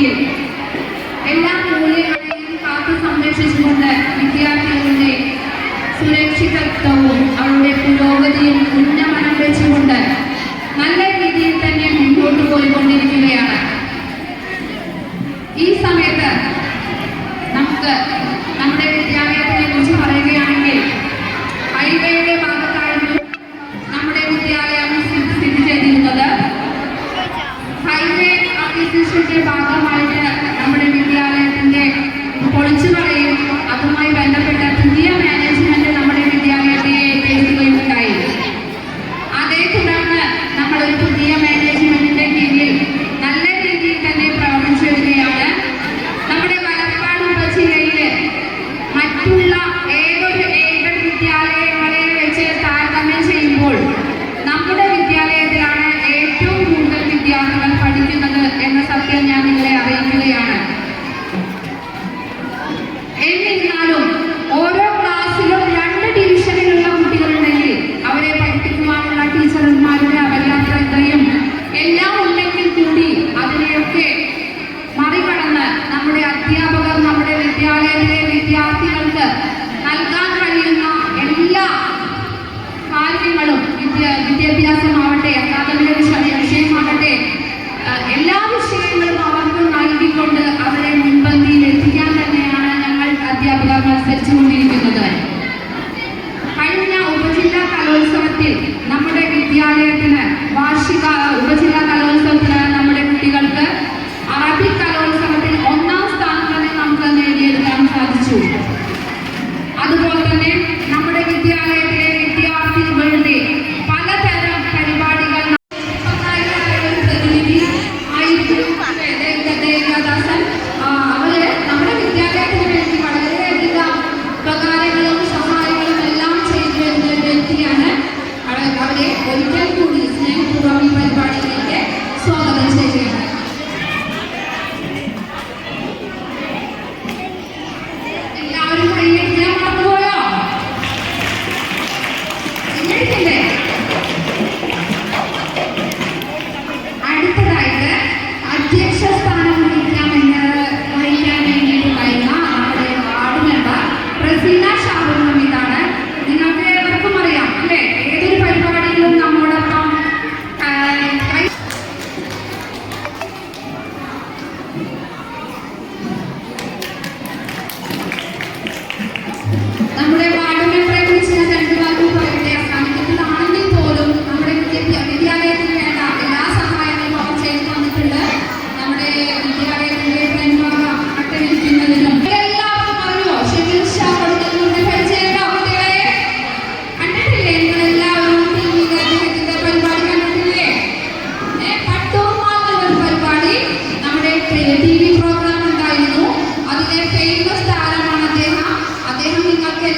മൂല്യം എല്ലാ മൂല്യങ്ങളെയും കാത്തു സംരക്ഷിച്ചുകൊണ്ട് വിദ്യാർത്ഥികളുടെ സുരക്ഷിതത്വവും അവരുടെ പുരോഗതിയും ഉന്നമനം വെച്ചുകൊണ്ട് നല്ല രീതിയിൽ തന്നെ മുന്നോട്ട് പോയിക്കൊണ്ടിരിക്കുകയാണ്. ഈ സമയത്ത് നമുക്ക് നമ്മുടെ വിദ്യാലയത്തിനെ കുറിച്ച് പറയുകയാണെങ്കിൽ ഹൈവേയുടെ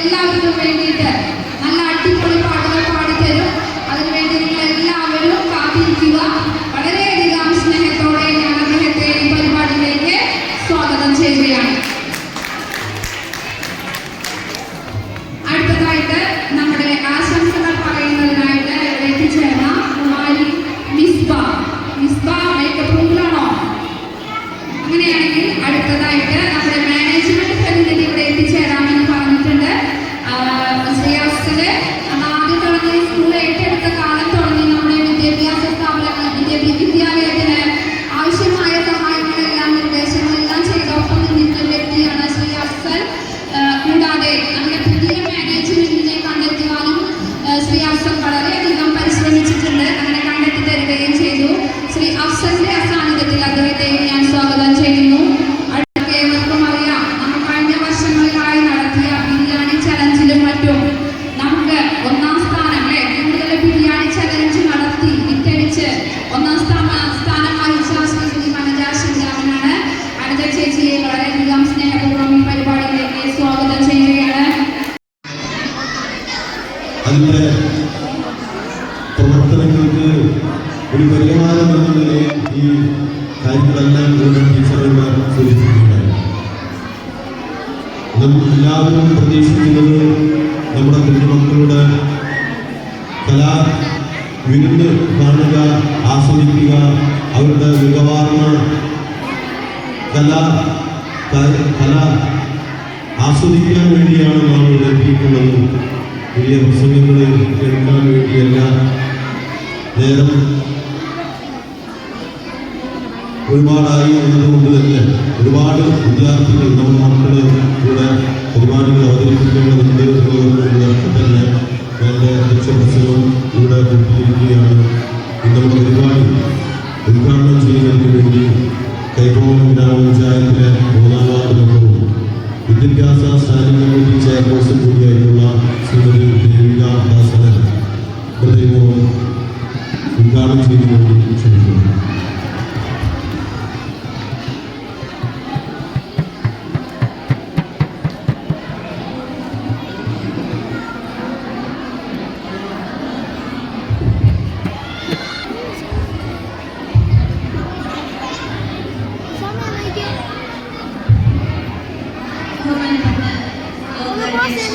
la നേരം ഒരുപാടായി എന്നതുകൊണ്ട് തന്നെ ഒരുപാട് വിദ്യാർത്ഥികൾ നമ്മുടെ മക്കൾ ഇവിടെ പരിപാടികൾ അവതരിപ്പിക്കേണ്ടതുണ്ട് തന്നെ എന്റെ രക്ഷപ്രസംഗം ഇവിടെ കൊടുത്തിരിക്കുകയാണ് ഇന്ന് നമ്മുടെ പരിപാടി ഉദ്ഘാടനം ചെയ്യുന്നതിന് വേണ്ടി കൈകോളം ഗ്രാമപഞ്ചായത്തിലെ മൂന്നാം വാർഡ് മെമ്പറും വിദ്യാഭ്യാസ സ്റ്റാൻഡിംഗ് കമ്മിറ്റി ചെയർപേഴ്സൺ കൂടിയായിട്ടുള്ള ശ്രീമതി ദേവിക ദാസനൻ ഉദ്ഘാടനം ചെയ്യുന്നതിന് വേണ്ടി ക്ഷണിക്കുന്നു ബഹുമാനപ്പെട്ട യോഗാധ്യക്ഷൻ,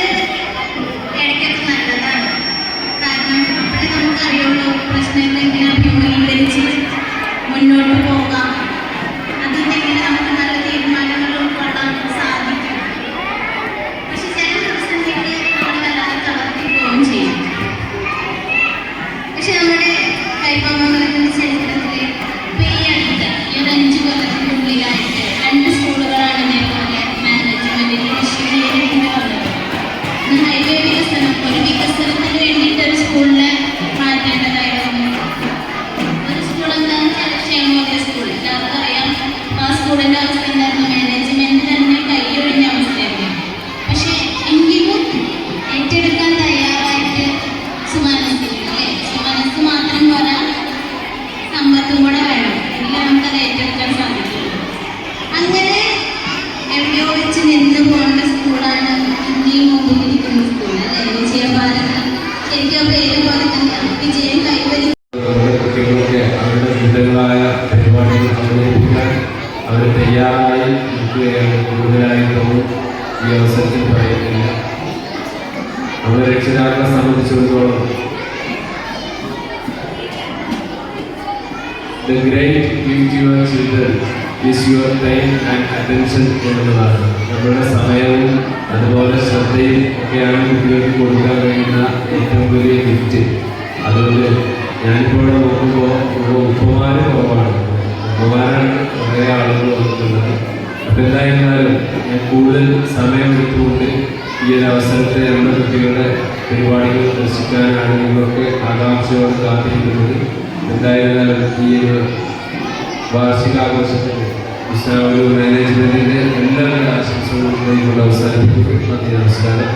വിവിധങ്ങളായ പരിപാടികൾ അവതരിപ്പിക്കാൻ അവർ തയ്യാറായി നിൽക്കുകയാണ് കൂടുതലായിട്ടൊന്നും ഈ അവസരത്തിൽ പറയുന്നില്ല. നമ്മുടെ രക്ഷിതാക്കളെ സംബന്ധിച്ചിടത്തോളം The great gift you your children is your time and attention എന്നുള്ളതാണ്. നമ്മുടെ സമയവും അതുപോലെ ശ്രദ്ധയും ഒക്കെയാണ് കുട്ടികൾക്ക് കൊടുക്കാൻ കഴിയുന്ന ഏറ്റവും വലിയ ഗിഫ്റ്റ് അതുകൊണ്ട് ഞാനിപ്പോൾ ഇവിടെ നോക്കുമ്പോൾ ഇവിടെ ഉപ്പമാര് കുറവാണ് ഉപ്പമാരാണ് കുറേ ആളുകൾ വന്നിട്ടുള്ളത്. അപ്പം എന്തായിരുന്നാലും ഞാൻ കൂടുതൽ സമയമെടുത്തുകൊണ്ട് ഈ ഒരു അവസരത്തെ നമ്മുടെ കുട്ടികളുടെ പരിപാടികൾ ദർശിക്കാനാണ് നിങ്ങളൊക്കെ ആകാംക്ഷയോടെ കാത്തിരിക്കുന്നത്. എന്തായിരുന്നാലും ഈ ഒരു വാർഷികാഘോഷത്തിൽ ഇസ്ലാമൊരു മാനേജ്മെന്റിന്റെ എല്ലാവരുടെ ആശംസകളും അവസാനിപ്പിക്കും നന്ദി നമസ്കാരം.